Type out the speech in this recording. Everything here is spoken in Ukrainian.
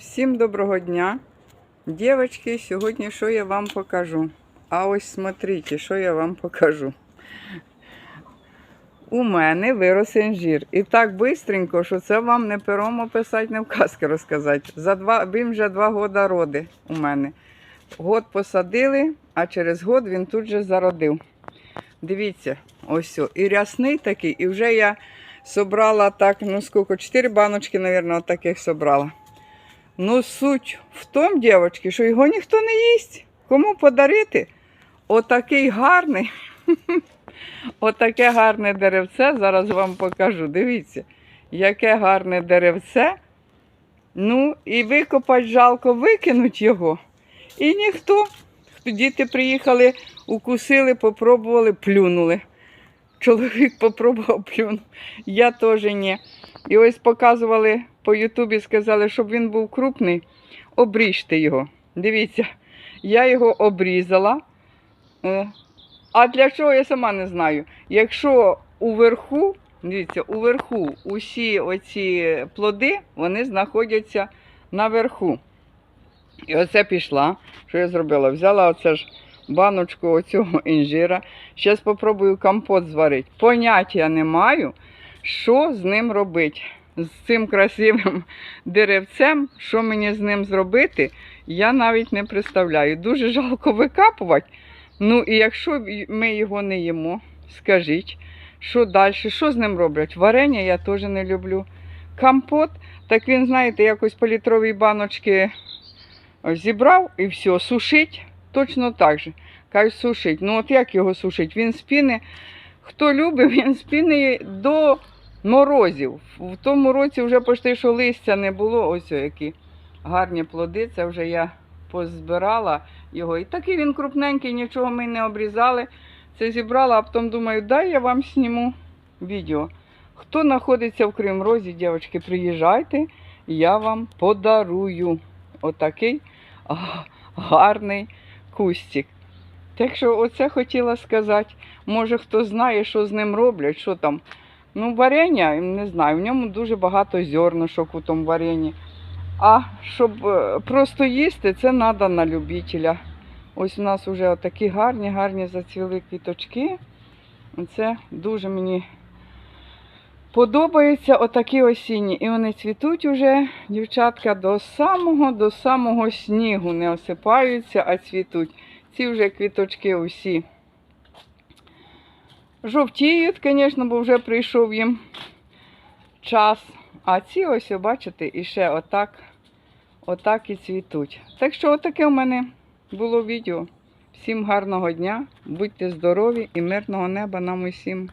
Всім доброго дня. Дівчатки, сьогодні що я вам покажу? А ось смотрите, що я вам покажу. У мене вирос інжир. І так бистренько, що це вам не пером описати, не в казки розказати. За два, він вже два роки роди у мене. Год посадили, а через год він тут же зародив. Дивіться, ось все. І рясний такий, і вже я собрала так, ну скільки, 4 баночки, мабуть, таких собрала. Ну, суть в тому, дівчатки, що його ніхто не їсть. Кому подарити? Отакий гарний. Отаке гарне деревце. Зараз вам покажу. Дивіться, яке гарне деревце. Ну, і викопати жалко, викинуть його. І ніхто. Діти приїхали, укусили, попробували, плюнули. Чоловік попробував плюнув. Я теж ні. І ось показували по Ютубі, сказали, щоб він був крупний, обріжте його. Дивіться, я його обрізала. Е, А для чого я сама не знаю. Якщо уверху, дивіться, уверху усі оці плоди, вони знаходяться наверху. І оце пішла. Що я зробила? Взяла оце ж баночку оцього інжира. Зараз спробую компот зварити. Поняття не маю, що з ним робити. З цим красивим деревцем, що мені з ним зробити, я навіть не представляю. Дуже жалко викапувати. Ну і якщо ми його не їмо, скажіть, що далі, що з ним роблять? Варення я теж не люблю. Компот, так він, знаєте, якось по літровій баночки зібрав і все, сушить точно так же. Кажуть, сушить. Ну от як його сушить? Він спіни. Хто любить, він спіни до морозів. В тому році вже почти що листя не було. Ось які гарні плоди. Це вже я позбирала його. І такий він крупненький, нічого ми не обрізали. Це зібрала, а потім думаю, дай я вам зніму відео. Хто знаходиться в Кримрозі, дівчатки, приїжджайте, я вам подарую отакий гарний кустик. Так що оце хотіла сказати. Може хто знає, що з ним роблять, що там. Ну, варення, не знаю, в ньому дуже багато зернышок у тому варенні. А щоб е, просто їсти, це треба на любителя. Ось у нас вже такі гарні, гарні зацвіли квіточки. Це дуже мені подобається отакі осінні. І вони цвітуть уже, дівчатка, до самого, до самого снігу не осипаються, а цвітуть. Ці вже квіточки усі жовтіють, звісно, бо вже прийшов їм час. А ці ось, бачите, і ще отак, отак і цвітуть. Так що, отаке в мене було відео. Всім гарного дня, будьте здорові і мирного неба нам усім.